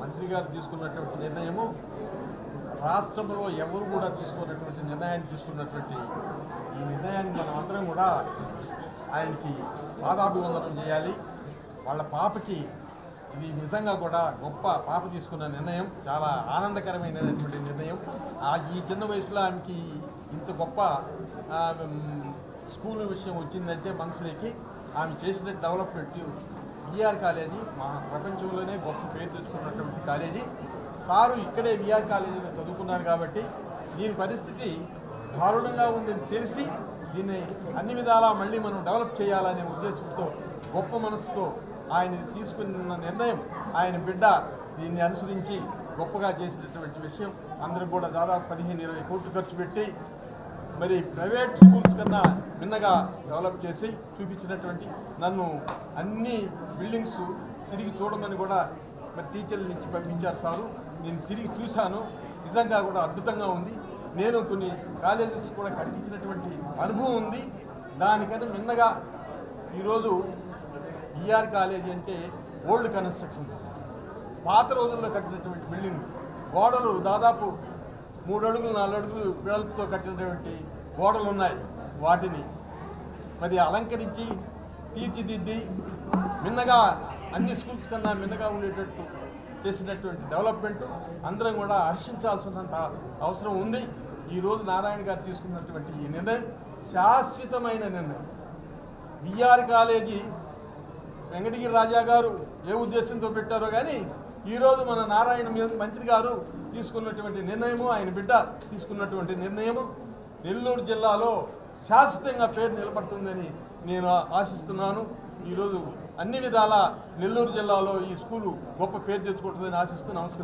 మంత్రి గారు తీసుకున్నటువంటి నిర్ణయము రాష్ట్రంలో ఎవరు కూడా తీసుకున్నటువంటి నిర్ణయాన్ని తీసుకున్నటువంటి ఈ నిర్ణయాన్ని మనం అందరం కూడా ఆయనకి పాదాభివందనం చేయాలి. వాళ్ళ పాపకి ఇది నిజంగా కూడా గొప్ప పాప తీసుకున్న నిర్ణయం చాలా ఆనందకరమైనటువంటి నిర్ణయం. ఆ ఈ చిన్న వయసులో ఆమెకి ఇంత గొప్ప స్కూల్ విషయం వచ్చిందంటే మనసులోకి ఆమె చేసిన డెవలప్మెంట్ విఆర్ కాలేజీ మా ప్రపంచంలోనే గొప్ప పేరు తెచ్చుకున్నటువంటి కాలేజీ. సారు ఇక్కడే విఆర్ కాలేజీలో చదువుకున్నారు కాబట్టి దీని పరిస్థితి దారుణంగా ఉందని తెలిసి దీన్ని అన్ని విధాలా మళ్ళీ మనం డెవలప్ చేయాలనే ఉద్దేశంతో గొప్ప మనసుతో ఆయన తీసుకున్న నిర్ణయం ఆయన బిడ్డ దీన్ని అనుసరించి గొప్పగా చేసినటువంటి విషయం. అందరూ కూడా దాదాపు పదిహేను ఇరవై కోట్లు ఖర్చు పెట్టి మరి ప్రైవేట్ స్కూల్స్ కన్నా మిన్నగా డెవలప్ చేసి చూపించినటువంటి నన్ను అన్ని బిల్డింగ్స్ తిరిగి చూడమని కూడా మరి టీచర్ల నుంచి పంపించారు సారు. నేను తిరిగి చూశాను. నిజంగా కూడా అద్భుతంగా ఉంది. నేను కొన్ని కాలేజెస్ కూడా కట్టించినటువంటి అనుభవం ఉంది. దానికన్నా మిన్నగా ఈరోజు ఈఆర్ కాలేజీ అంటే ఓల్డ్ కన్స్ట్రక్షన్స్. పాత రోజుల్లో కట్టినటువంటి బిల్డింగ్ గోడలు దాదాపు మూడు అడుగులు నాలుగు అడుగులు వెడల్పుతో కట్టినటువంటి గోడలు ఉన్నాయి వాటిని. మరి అలంకరించి తీర్చిదిద్ది మిన్నగా అన్ని స్కూల్స్ కన్నా మిన్నగా ఉండేటట్టు చేసినటువంటి డెవలప్మెంట్ అందరం కూడా హర్షించాల్సినంత అవసరం ఉంది. ఈరోజు నారాయణ గారు తీసుకున్నటువంటి ఈ నిర్ణయం శాశ్వతమైన నిర్ణయం. విఆర్ కాలేజీ వెంకటగిరి రాజా గారు ఏ ఉద్దేశంతో పెట్టారో కానీ ఈరోజు మన నారాయణ మంత్రి గారు తీసుకున్నటువంటి నిర్ణయము ఆయన బిడ్డ తీసుకున్నటువంటి నిర్ణయము నెల్లూరు జిల్లాలో శాశ్వతంగా పేరు నిలబడుతుందని నేను ఆశిస్తున్నాను. ఈరోజు అన్ని విధాల నెల్లూరు జిల్లాలో ఈ స్కూలు గొప్ప పేరు తెచ్చుకుంటుందని ఆశిస్తూ నమస్కారం